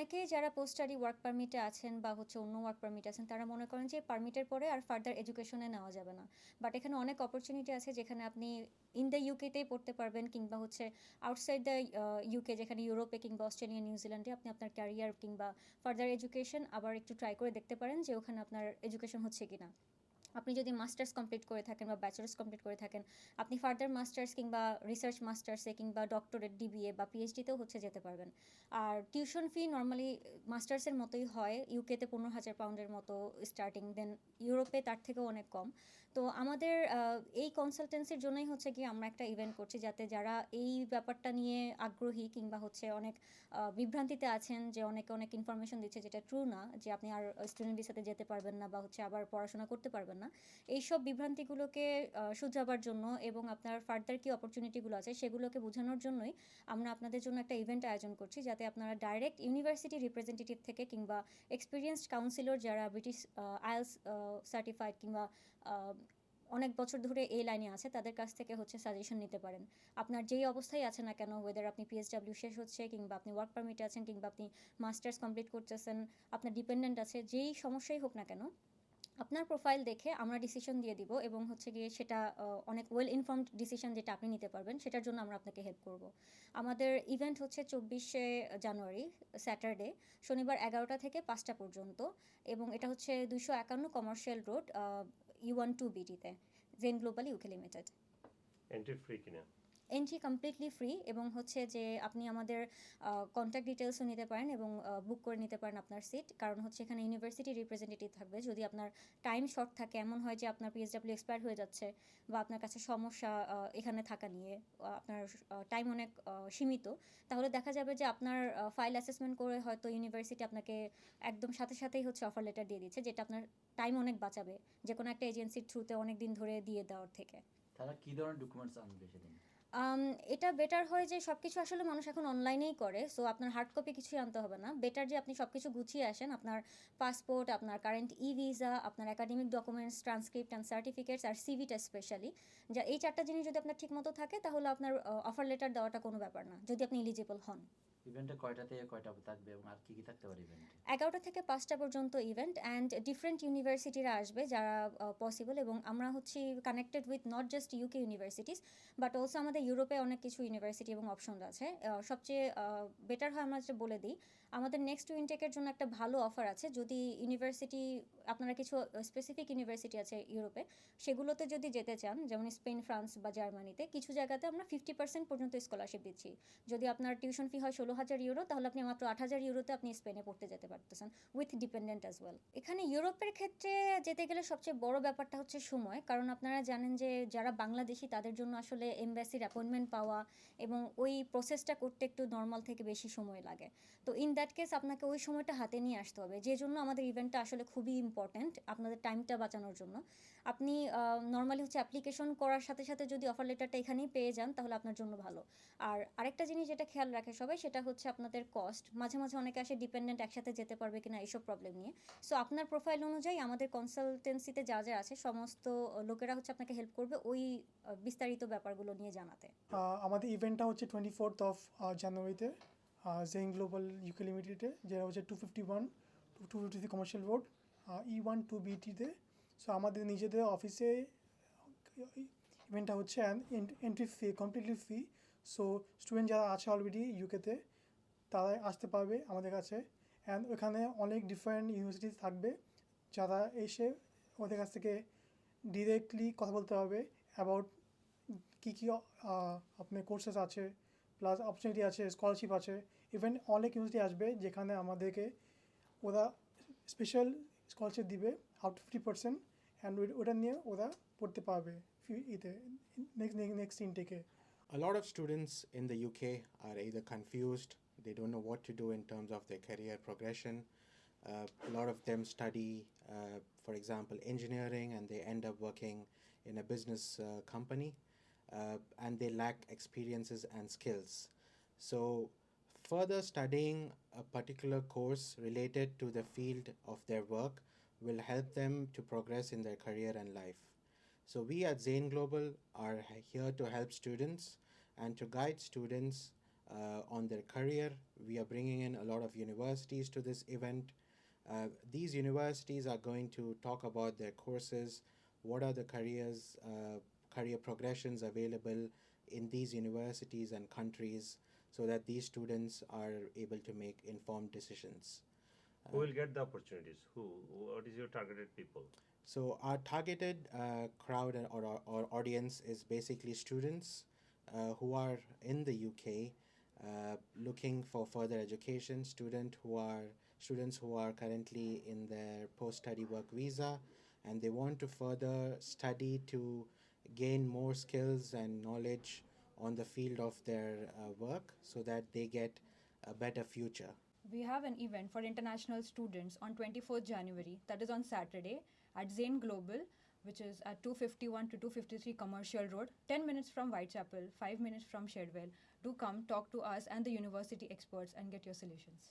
অনেকেই যারা post study work পারমিটে আছেন বা হচ্ছে অন্য ওয়ার্ক পারমিট আছেন, তারা মনে করেন যে পারমিটের পরে আর ফার্দার এডুকেশনে নেওয়া যাবে না। বাট এখানে অনেক অপরচুনিটি আছে যেখানে আপনি ইন দ্য ইউকেতেই পড়তে পারবেন কিংবা হচ্ছে আউটসাইড দ্য ইউকে যেখানে ইউরোপে কিংবা অস্ট্রেলিয়া নিউজিল্যান্ডে আপনি আপনার ক্যারিয়ার কিংবা ফার্দার এডুকেশন আবার একটু ট্রাই করে দেখতে পারেন যে ওখানে আপনার এডুকেশন হচ্ছে কিনা। আপনি যদি মাস্টার্স কমপ্লিট করে থাকেন বা ব্যাচেলার্স কমপ্লিট করে থাকেন, আপনি ফার্দার মাস্টার্স কিংবা রিসার্চ মাস্টার্সে কিংবা ডক্টরেট ডিবিএ বা পিএইচডিতেও হচ্ছে যেতে পারবেন। আর টিউশন ফি নর্মালি মাস্টার্সের মতোই হয় ইউকেতে পনেরো হাজার পাউন্ডের মতো স্টার্টিং দেন ইউরোপে তার থেকেও অনেক কম। তো আমাদের এই কনসালটেন্সির জন্যই হচ্ছে কি আমরা একটা ইভেন্ট করছি যাতে যারা এই ব্যাপারটা নিয়ে আগ্রহী কিংবা হচ্ছে অনেক বিভ্রান্তিতে আছেন, যে অনেকে অনেক ইনফরমেশন দিচ্ছে যেটা ট্রু না, যে আপনি আর স্টুডেন্ট ভিসাতে যেতে পারবেন না বা হচ্ছে আবার পড়াশোনা করতে পারবেন না। এইসব বিভ্রান্তিগুলোকে শুধরাবার জন্য এবং আপনার ফার্দার কি অপরচুনিটিগুলো আছে সেগুলোকে বোঝানোর জন্যই আমরা আপনাদের জন্য একটা ইভেন্ট আয়োজন করছি যাতে আপনারা ডাইরেক্ট ইউনিভার্সিটি রিপ্রেজেন্টেটিভ থেকে কিংবা এক্সপিরিয়েন্সড কাউন্সিলর যারা ব্রিটিশ আইএলস সার্টিফাইড কিংবা অনেক বছর ধরে এই লাইনে আছে তাদের কাছ থেকে হচ্ছে সাজেশন নিতে পারেন। আপনার যেই অবস্থায় আছে না কেন ওয়েদার আপনি পিএসডাব্লিউ শেষ হচ্ছে কিংবা আপনি ওয়ার্ক পারমিটে আছেন কিংবা আপনি মাস্টার্স কমপ্লিট করতেছেন, আপনার ডিপেন্ডেন্ট আছে, যেই সমস্যাই হোক না কেন আপনার প্রোফাইল দেখে আমরা ডিসিশন দিয়ে দিব এবং হচ্ছে গিয়ে সেটা অনেক ওয়েল ইনফর্মড ডিসিশন যেটা আপনি নিতে পারবেন, সেটার জন্য আমরা আপনাকে হেল্প করব। আমাদের ইভেন্ট হচ্ছে চব্বিশে জানুয়ারি স্যাটারডে শনিবার এগারোটা থেকে পাঁচটা পর্যন্ত এবং এটা হচ্ছে দুইশো একান্ন commercial road U one two বিটিতে Zen global UK limited entry free কিনা? এন্ট্রি কমপ্লিটলি ফ্রি এবং হচ্ছে যে আপনি আমাদের কন্ট্যাক্ট ডিটেলসও নিতে পারেন এবং বুক করে নিতে পারেন আপনার সিট কারণ হচ্ছে এখানে ইউনিভার্সিটি রিপ্রেজেন্টেটিভ থাকবে। যদি আপনার টাইম শর্ট থাকে, এমন হয় যে আপনার পিএসডাব্লিউ এক্সপায়ার হয়ে যাচ্ছে বা আপনার কাছে সমস্যা এখানে থাকা নিয়ে আপনার টাইম অনেক সীমিত, তাহলে দেখা যাবে যে আপনার ফাইল অ্যাসেসমেন্ট করে হয়তো ইউনিভার্সিটি আপনাকে একদম সাথে সাথেই হচ্ছে অফার লেটার দিয়ে দিচ্ছে, যেটা আপনার টাইম অনেক বাঁচাবে। যে কোনো একটা এজেন্সির থ্রুতে অনেক দিন ধরে দিয়ে দেওয়ার থেকে। তারা ধরনের ডকুমেন্টস আনবে সেদিন? এটা বেটার হয় যে সব কিছু আসলে মানুষ এখন অনলাইনেই করে সো আপনার হার্ড কপি কিছুই আনতে হবে না। বেটার যে আপনি সব কিছু গুছিয়ে আসেন আপনার পাসপোর্ট আপনার কারেন্ট ই ভিসা আপনার academic documents transcript and certificates আর সিভিটা স্পেশালি যা এই চারটা জিনিস যদি আপনার ঠিক মতো থাকে তাহলে আপনার অফার লেটার দেওয়াটা কোনো ব্যাপার না যদি আপনি এলিজিবল হন। ইভেন্টে কয়টা থেকে কয়টা থাকবে এবং আর কি কি থাকতে পারে ইভেন্টে থেকে পাঁচটা পর্যন্ত ইভেন্ট অ্যান্ড ডিফারেন্ট ইউনিভার্সিটিরা আসবে যারা পসিবল এবং আমরা হচ্ছি connected with not just UK universities but also আমাদের ইউরোপে অনেক কিছু ইউনিভার্সিটি এবং অপশন আছে। সবচেয়ে বেটার হয় আমরা বলে দিই, আমাদের নেক্সট ইনটেকের জন্য একটা ভালো অফার আছে। যদি ইউনিভার্সিটি আপনারা কিছু স্পেসিফিক ইউনিভার্সিটি আছে ইউরোপে, সেগুলোতে যদি যেতে চান, যেমন স্পেন, ফ্রান্স বা জার্মানিতে, কিছু জায়গাতে আমরা ফিফটি পার্সেন্ট পর্যন্ত স্কলারশিপ দিচ্ছি। যদি আপনার টিউশন ফি হয় ষোলো হাজার ইউরো তাহলে আপনি মাত্র আট হাজার ইউরোতে আপনি স্পেনে পড়তে যেতে পারতেছেন উইথ ডিপেন্ডেন্ট অ্যাজ ওয়েল এখানে ইউরোপের ক্ষেত্রে যেতে গেলে সবচেয়ে বড় ব্যাপারটা হচ্ছে সময়, কারণ আপনারা জানেন যে যারা বাংলাদেশি, তাদের জন্য আসলে এমবাসির অ্যাপয়েন্টমেন্ট পাওয়া এবং ওই প্রসেসটা করতে একটু নর্মাল থেকে বেশি সময় লাগে। তো ইন দ্যাট কেস আপনাকে ওই সময়টা হাতে নিয়ে আসতে হবে। যে জন্য আমাদের ইভেন্টটা আসলে খুবই ইম্পর্ট্যান্ট আপনাদের টাইমটা বাঁচানোর জন্য। আপনি নর্মালি হচ্ছে অ্যাপ্লিকেশন করার সাথে সাথে যদি অফার লেটারটা এখানেই পেয়ে যান, তাহলে আপনার জন্য ভালো। আর আরেকটা জিনিস যেটা খেয়াল রাখে সবাই, সেটা হচ্ছে আপনাদের কস্ট মাঝে মাঝে অনেকে আসে ডিপেন্ডেন্ট একসাথে যেতে পারবে কিনা এইসব প্রবলেম নিয়ে। সো আপনার প্রোফাইল অনুযায়ী আমাদের কনসালটেন্সিতে যা যা আছে, সমস্ত লোকেরা হচ্ছে আপনাকে হেল্প করবে ওই বিস্তারিত ব্যাপারগুলো নিয়ে জানাতে। আমাদের ইভেন্টটা হচ্ছে টোয়েন্টি ফোর্থ অফ জানুয়ারিতে জেইন গ্লোবাল ইউকে লিমিটেডে যেটা হচ্ছে two fifty one two fifty commercial road E one two বিটিতে so আমাদের নিজেদের অফিসে ইভেন্টটা হচ্ছে entry fee completely fee so student যারা আছে অলরেডি ইউকেতে তারাই আসতে পারবে আমাদের কাছে. অ্যান্ড ওখানে অনেক ডিফারেন্ট ইউনিভার্সিটি থাকবে, যারা এসে ওদের কাছ থেকে ডিরেক্টলি কথা বলতে হবে অ্যাবাউট কী কী আপনার কোর্সেস আছে প্লাস অপরচুনিটি আছে স্কলারশিপ আছে. ইভেন অনেক ইউনিভার্সিটি আসবে যেখানে আমাদেরকে ওরা স্পেশাল স্কলারশিপ দিবে up to fifty percent and ওটা নিয়ে ওরা পড়তে পারবে ফি- ইতে নেক্সট নেক্সট ইনটেকে A lot of students in the UK are either confused, they don't know what to do in terms of their career progression. Uh, a lot of them study, uh, for example, engineering and they end up working in a business uh, company uh, and they lack experiences and skills. So, further studying a particular course related to the field of their work will help them to progress in their career and life. So, we at Zane Global are here to help students and to guide students uh, on their career. We are bringing in a lot of universities to this event. Uh, these universities are going to talk about their courses, what are the careers, uh, career progressions available in these universities and countries, so that these students are able to make informed decisions. Who will get the opportunities? Who? What is your targeted people? So our targeted uh, crowd or, or, or audience is basically students uh, who are in the UK uh, looking for further education. Student who are students who are currently in their post-study work visa, and they want to further study to gain more skills and knowledge on the field of their uh, work, so that they get a better future. We have an event for international students on 24th January, that is on Saturday, at Zane Global, which is at 251 to 253 Commercial Road, 10 minutes from Whitechapel, 5 minutes from Shedwell. Do come, talk to us and the university experts and get your solutions.